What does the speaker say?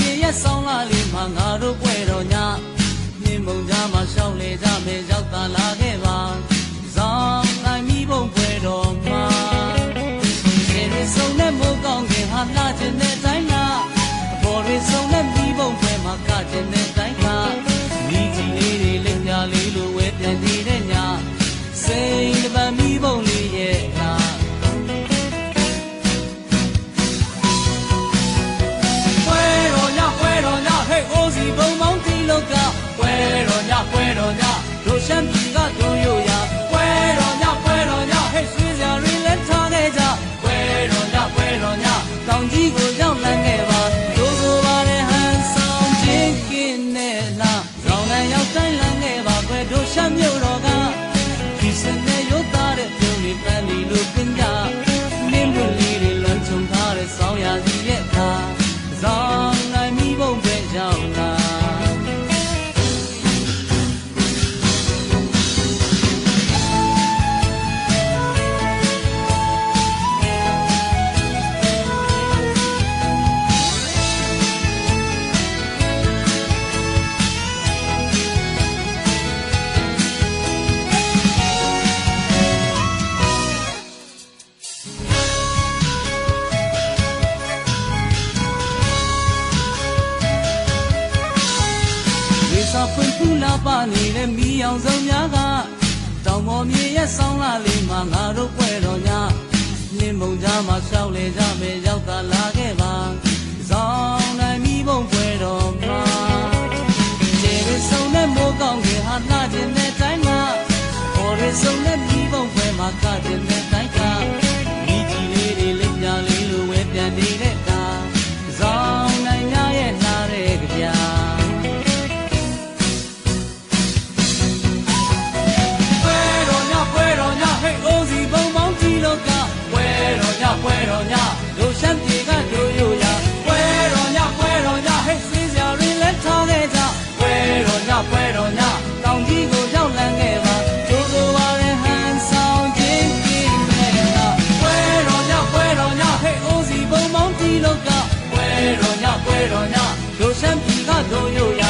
ရဲ့ဆောင်းလာလေးမှာငါတို့ပွဲတော်ညနှင်းမုံကြားမှာရှောင်းလေကြမယ်ရောက်တာလာခဲ့ပါဇောင်းနိုင်မိဘုံပွဲတော်မှာခြေရဆုံးနဲ့မိုးကောင်းခင်ဟာလာခြင်း တော်ညပွဲတော်ညတို့ရှမ်းပြည်ကတို့ရိုရပွဲတော်ညပွဲတော်ညဟဲ့ဆွေးစရာတွေလက်ထားခဲ့ကြပွဲတော်ညပွဲတော်ညတောင်ကြီးကိုရောက်လန်းခဲ့ပါတို့ဆိုပါတဲ့ဟန်ဆောင်ချင်းကင်းနဲ့လာရောင်နဲ့ရောက်တိုင်းလန်းခဲ့ပါပွဲတို့ရှမ်းမြို့ ဝေစာဖွင့်ဖူးလာပါနေတဲ့မီးအောင်စုံများကတောင်ပေါ်မြေရဲ့ဆောင်းလာလေးမှာငါတို့ပွဲတော်ညနှင်းမုံကြားမှာရှောက်လေကြမယ်ရောက်တာလာခဲ့ပါဇောင်းနိုင်မီးဘုံပွဲတော်မှာခြေရဆုံးနဲ့မိုးကောင်းခင်ဟာနှခြင်းတဲ့တိုင်းမှာပေါ်ရဆုံးနဲ့မီးဘုံပွဲမှာကခြင်း ပွဲတော်ညလူရှမ်းပြေကတို့ရိုရပွဲတော်ညပွဲတော်ညဟဲ့ဆွေးစရာတွေလက်ထားခဲ့ကြပွဲတော်ညပွဲတော်ညတောင်ကြီးကိုရောက်လန်းခဲ့ပါကျိုးကိုပါတဲ့ဟန်ဆောင်ခြင်းကြီးနဲ့လာပွဲတော်ညပွဲတော်ညဟဲ့အိုးစီဘုံပေါင်းကြီးလောကပွဲတော်ညပွဲတော်ညလူရှမ်းပြေကတို့ရိုရ